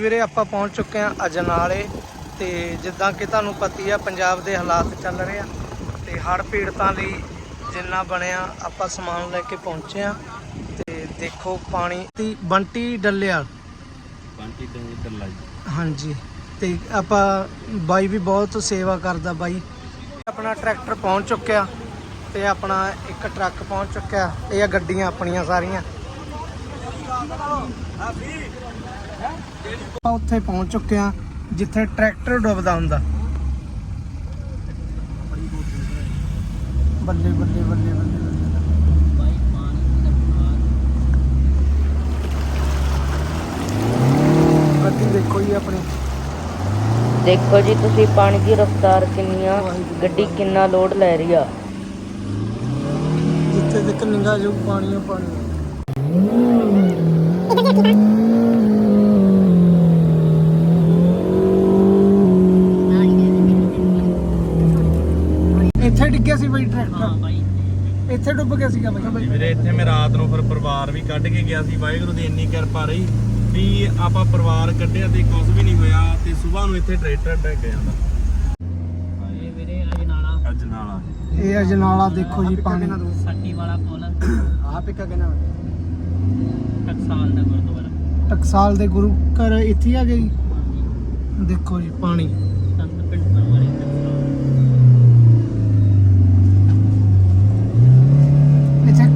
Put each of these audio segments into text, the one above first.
ਵੀਰੇ ਆਪਾਂ ਪਹੁੰਚ ਚੁੱਕੇ ਹਾਂ ਅਜਨਾਲੇ ਤੇ ਜਿੱਦਾਂ ਕਿ ਤੁਹਾਨੂੰ ਪਤੀ ਆ ਪੰਜਾਬ ਦੇ ਹਾਲਾਤ ਚੱਲ ਰਹੇ ਆ ਤੇ ਹੜ੍ਹ ਪੀੜਤਾਂ ਲਈ ਜਿੰਨਾ ਬਣਿਆ ਆਪਾਂ ਸਮਾਨ ਲੈ ਕੇ ਪਹੁੰਚੇ ਆ ਤੇ ਦੇਖੋ ਪਾਣੀ ਦੀ ਬੰਟੀ ਡੱਲਿਆਲ। ਬੰਟੀ ਇੱਧਰ ਲਾਈ ਹਾਂਜੀ ਤੇ ਆਪਾਂ ਬਾਈ ਵੀ ਬਹੁਤ ਸੇਵਾ ਕਰਦਾ ਬਾਈ। ਆਪਣਾ ਟਰੈਕਟਰ ਪਹੁੰਚ ਚੁੱਕਿਆ ਤੇ ਆਪਣਾ ਇੱਕ ਟਰੱਕ ਪਹੁੰਚ ਚੁੱਕਿਆ ਇਹ ਆ ਗੱਡੀਆਂ ਆਪਣੀਆਂ ਸਾਰੀਆਂ। ਆਪਾਂ ਉੱਥੇ ਪਹੁੰਚ ਚੁੱਕੇ ਆ ਜਿੱਥੇ ਟਰੈਕਟਰ ਡੁੱਬਦਾ ਹੁੰਦਾ। ਬੱਲੇ ਬੱਲੇ ਬੱਲੇ ਬੱਲੇ ਗੱਡੀ ਦੇਖੋ ਜੀ ਆਪਣੀ। ਦੇਖੋ ਜੀ ਤੁਸੀਂ ਪਾਣੀ ਦੀ ਰਫ਼ਤਾਰ ਕਿੰਨੀ ਆ ਗੱਡੀ ਕਿੰਨਾ ਲੋਡ ਲੈ ਰਹੀ ਆ। ਜਿੱਥੇ ਤੱਕ ਨਿੰਗਾ ਜੋ ਪਾਣੀ ਆ ਪਾਣੀ ਇੱਥੇ ਡੁੱਬ ਗਿਆ ਸੀਗਾ ਬਈ? ਵੀਰੇ ਇੱਥੇ ਮੈਂ ਰਾਤ ਨੂੰ ਫਿਰ ਪਰਿਵਾਰ ਵੀ ਕੱਢ ਕੇ ਗਿਆ ਸੀ। ਵਾਹਿਗੁਰੂ ਦੀ ਇੰਨੀ ਕਿਰਪਾ ਰਹੀ ਵੀ ਆਪਾਂ ਪਰਿਵਾਰ ਕੱਢਿਆ ਤੇ ਕੁਝ ਵੀ ਨਹੀਂ ਹੋਇਆ ਤੇ ਸਵੇਰ ਨੂੰ ਇੱਥੇ ਟਰੈਕਟਰ ਡਿੱਗ ਜਾਂਦਾ ਇਹ ਵੀਰੇ ਅਜਨਾਲਾ। ਅੱਜ ਨਾਲਾ ਇਹ ਅਜਨਾਲਾ ਦੇਖੋ ਜੀ ਪਾਣੀ। ਸੱਟੀ ਵਾਲਾ ਪੁਲ ਆਪ ਇੱਕ ਕਹਿੰਦਾ ਟਕਸਾਲ ਦਾ ਗੁਰਦੁਆਰਾ। ਟਕਸਾਲ ਦੇ ਗੁਰੂ ਘਰ ਇੱਥੇ ਆ ਗਈ ਦੇਖੋ ਜੀ ਪਾਣੀ ਸੰਤ ਪਿੰਡ ਪਰਵਾਰੀ ਟਕਸਾਲ ਇੱਥੇ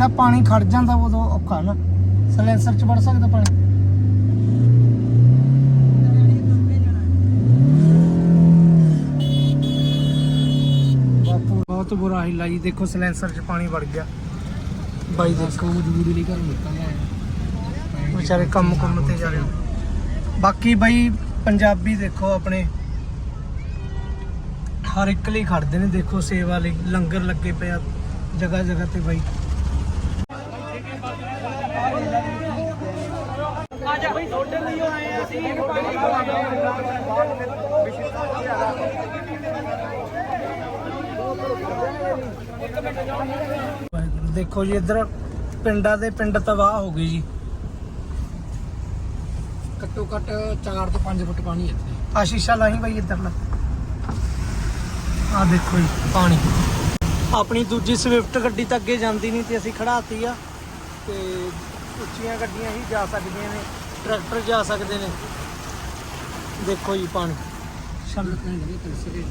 ਜਿਹੜਾ ਪਾਣੀ ਖੜ ਜਾਂਦਾ ਉਦੋਂ ਔਖਾ ਨਾ। ਸਲੈਂਸਰ ਚ ਵੜ ਸਕਦਾ ਪਾਣੀ। ਬਹੁਤ ਬੁਰਾ ਹਾਲ ਜੀ। ਦੇਖੋ ਸਲੈਂਸਰ ਚ ਪਾਣੀ ਵੜ ਗਿਆ। ਬਾਈ ਦੇਖੋ ਮਜਬੂਰੀ ਲਈ ਘਰ ਨਿਕਲ ਵਿਚਾਰੇ ਕੰਮ ਕੁੰਮ ਤੇ ਜਾ ਰਹੇ ਬਾਕੀ ਬਾਈ, ਪੰਜਾਬੀ ਦੇਖੋ ਆਪਣੇ। ਹਰ ਇੱਕ ਲਈ ਖੜਦੇ ਨੇ। ਦੇਖੋ ਸੇਵਾ ਲਈ। ਲੰਗਰ ਲੱਗੇ ਪਿਆ ਜਗ੍ਹਾ ਜਗ੍ਹਾ ਤੇ ਬਾਈ। ਦੇਖੋ ਜੀ ਇੱਧਰ ਪਿੰਡਾਂ ਦੇ ਪਿੰਡ ਤਬਾਹ ਹੋ ਗਏ ਜੀ। ਘੱਟੋ ਘੱਟ 4 ਤੋਂ 5 ਫੁੱਟ ਪਾਣੀ ਇੱਥੇ। ਆ ਸ਼ੀਸ਼ਾ ਲਾਈ ਬਾਈ ਇੱਧਰਲਾ ਆ ਦੇਖੋ ਜੀ ਪਾਣੀ। ਆਪਣੀ ਦੂਜੀ ਸਵਿਫਟ ਗੱਡੀ ਤਾਂ ਅੱਗੇ ਜਾਂਦੀ ਨਹੀਂ ਤੇ ਅਸੀਂ ਖੜਾਤੀ ਆ। ਤੇ ਉੱਚੀਆਂ ਗੱਡੀਆਂ ਹੀ ਜਾ ਸਕਦੀਆਂ ਨੇ, ਟਰੈਕਟਰ ਜਾ ਸਕਦੇ ਨੇ। ਦੇਖੋ ਜੀ ਪਾਣੀ। ਸ਼ਬਦ ਨਹੀਂ ਲੱਗੇ ਤਰਸਰੇ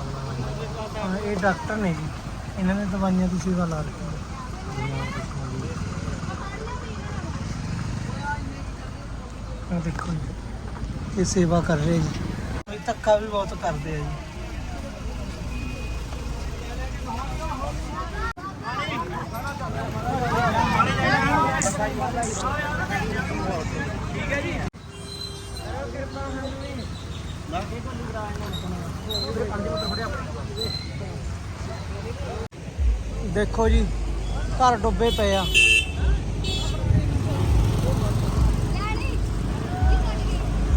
ਹਾਂ, ਇਹ ਡਾਕਟਰ ਨੇ ਜੀ। ਇਹਨਾਂ ਨੇ ਦਵਾਈਆਂ ਦੀ ਸੇਵਾ ਲਾ ਰੱਖੀ। ਹੈ ਆਹ ਦੇਖੋ ਜੀ ਇਹ ਸੇਵਾ ਕਰ ਰਹੇ ਜੀ। ਕੋਈ ਧੱਕਾ ਵੀ ਬਹੁਤ ਕਰਦੇ ਆ ਜੀ। ਦੇਖੋ ਜੀ, ਘਰ ਡੁੱਬੇ ਪਏ ਆ।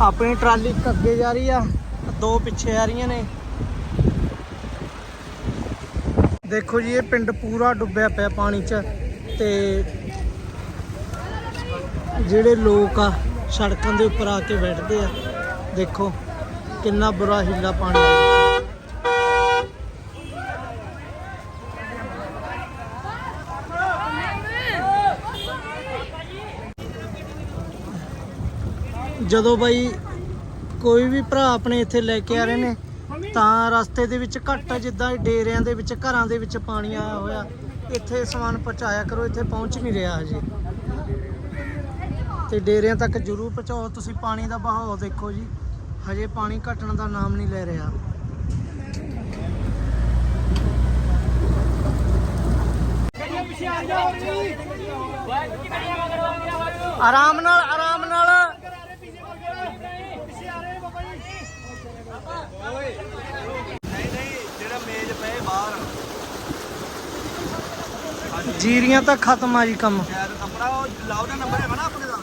ਆਪਣੀ ਟਰਾਲੀ ਇੱਕ ਅੱਗੇ ਜਾ ਰਹੀ ਆ, ਦੋ ਪਿੱਛੇ ਆ ਰਹੀਆਂ ਨੇ। ਦੇਖੋ ਜੀ, ਇਹ ਪਿੰਡ ਪੂਰਾ ਡੁੱਬਿਆ ਪਿਆ ਪਾਣੀ 'ਚ ਤੇ ਜਿਹੜੇ ਲੋਕ ਆ, ਸੜਕਾਂ ਦੇ ਉੱਪਰ ਆ ਕੇ ਬੈਠਦੇ ਆ, ਦੇਖੋ ਕਿੰਨਾ ਬੁਰਾ ਹਿੱਲਾ ਪਾਣੀ ਜਦੋਂ ਬਾਈ ਕੋਈ ਵੀ ਭਰਾ ਆਪਣੇ ਇੱਥੇ ਲੈ ਕੇ ਆ ਰਹੇ ਨੇ, ਤਾਂ ਰਸਤੇ ਦੇ ਵਿੱਚ ਘੱਟ ਜਿੱਦਾਂ ਡੇਰਿਆਂ ਦੇ ਵਿੱਚ, ਘਰਾਂ ਦੇ ਵਿੱਚ ਪਾਣੀ ਆਇਆ ਹੋਇਆ, ਇੱਥੇ ਸਮਾਨ ਪਹੁੰਚਾਇਆ ਕਰੋ, ਇੱਥੇ ਪਹੁੰਚ ਨਹੀਂ ਰਿਹਾ ਹਜੇ। ਤੇ ਡੇਰਿਆਂ ਤੱਕ ਜ਼ਰੂਰ ਪਹੁੰਚਾਓ, ਤੁਸੀਂ ਪਾਣੀ ਦਾ ਬਹਾਅ ਦੇਖੋ ਜੀ, ਹਜੇ ਪਾਣੀ ਘਟਣ ਦਾ ਨਾਮ ਨਹੀਂ ਲੈ ਰਿਹਾ। ਆਰਾਮ ਨਾਲ ਆਰਾਮ ਨਾਲ ਨਹੀਂ ਨਹੀਂ ਜਿਹੜਾ ਮੇਜ਼ ਪਏ ਬਾਹਰ ਜੀਰੀਆਂ ਤਾਂ ਖਤਮ ਆ ਜੀ ਕੰਮ। ਆਪਣਾ ਉਹ ਲਾਉ ਦਾ ਨੰਬਰ ਹੈਗਾ ਨਾ ਆਪਣੇ ਦਾ।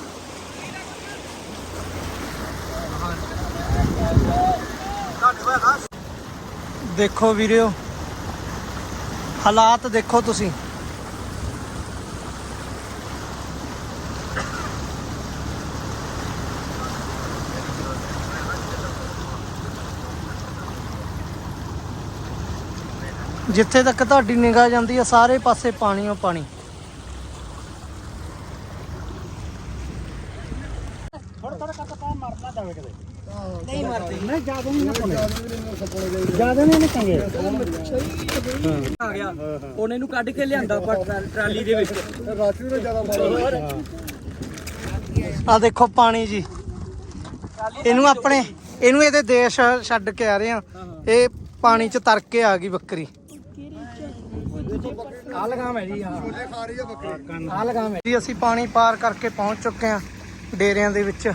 ਦੇਖੋ ਵੀਰਿਓ ਹਾਲਾਤ ਦੇਖੋ ਤੁਸੀਂ। ਜਿੱਥੇ ਤੱਕ ਤੁਹਾਡੀ ਨਿਗਾਹ ਜਾਂਦੀ ਹੈ ਸਾਰੇ ਪਾਸੇ ਪਾਣੀ ਓ ਪਾਣੀ। ਉਹਨੇ ਨੂੰ ਕੱਢ ਕੇ ਲਿਆਂਦਾ ਪਰ ਟਰਾਲੀ ਦੇ ਵਿੱਚ। ਆ ਦੇਖੋ ਪਾਣੀ ਜੀ। ਇਹਨੂੰ ਆਪਣੇ ਇਹਨੂੰ ਇਹਦੇ ਦੇਸ਼ ਛੱਡ ਕੇ ਆ ਰਹੇ ਆ। ਇਹ ਪਾਣੀ ਚ ਤਰ ਕੇ ਆ ਗਈ ਬੱਕਰੀ। ਆ ਲਗਾਮ ਹੈ ਜੀ ਹਾਂ ਆ ਲਗਾਮ ਹੈ ਜੀ। ਅਸੀਂ ਪਾਣੀ ਪਾਰ ਕਰਕੇ ਪਹੁੰਚ ਚੁੱਕੇ ਆ ਡੇਰਿਆਂ ਦੇ ਵਿੱਚ।